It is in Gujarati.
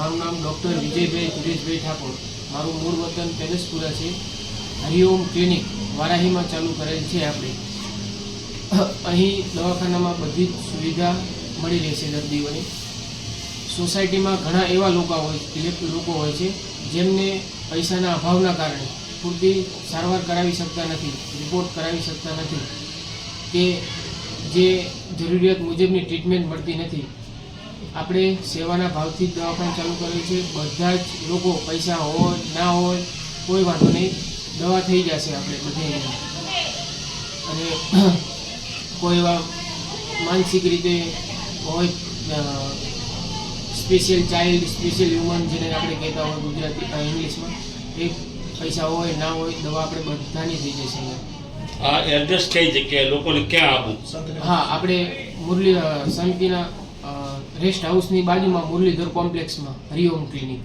મારું નામ ડૉક્ટર વિજયભાઈ સુરેશભાઈ ઠાકોર. મારું મૂળ વતન પેલેસપુરા છે. હરિઓમ ક્લિનિક વારાહીમાં ચાલુ કરેલ છે આપણે. અહીં દવાખાનામાં બધી જ સુવિધા મળી રહેશે દર્દીઓને. સોસાયટીમાં ઘણા એવા લોકો હોય લોકો હોય છે, જેમને પૈસાના અભાવના કારણે પૂરતી સારવાર કરાવી શકતા નથી રિપોર્ટ કરાવી શકતા નથી, કે જે જરૂરિયાત મુજબની ટ્રીટમેન્ટ મળતી નથી. આપણે સેવાના ભાવથી જ દવાખાનું ચાલુ કર્યું છે. બધા જ લોકો પૈસા હોય ના હોય કોઈ વાંધો નહીં. દવા થઈ જશે આપણે બધે અને કોઈ એવા માનસિક રીતે હોય સ્પેશિયલ ચાઇલ્ડ સ્પેશિયલ હ્યુમન જેને આપણે કહેતા હોય ગુજરાતી ઇંગ્લિશમાં એ પૈસા હોય ના હોય દવા આપણે બધાની થઈ જશે. આ એડ્રેસ કઈ જગ્યાએ? લોકોને ક્યાં આપવું હા આપણે મુરલી સંતિના શાંતિના રેસ્ટ હાઉસની બાજુમાં મુરલીધર કોમ્પ્લેક્સમાં હરિઓમ ક્લિનિક.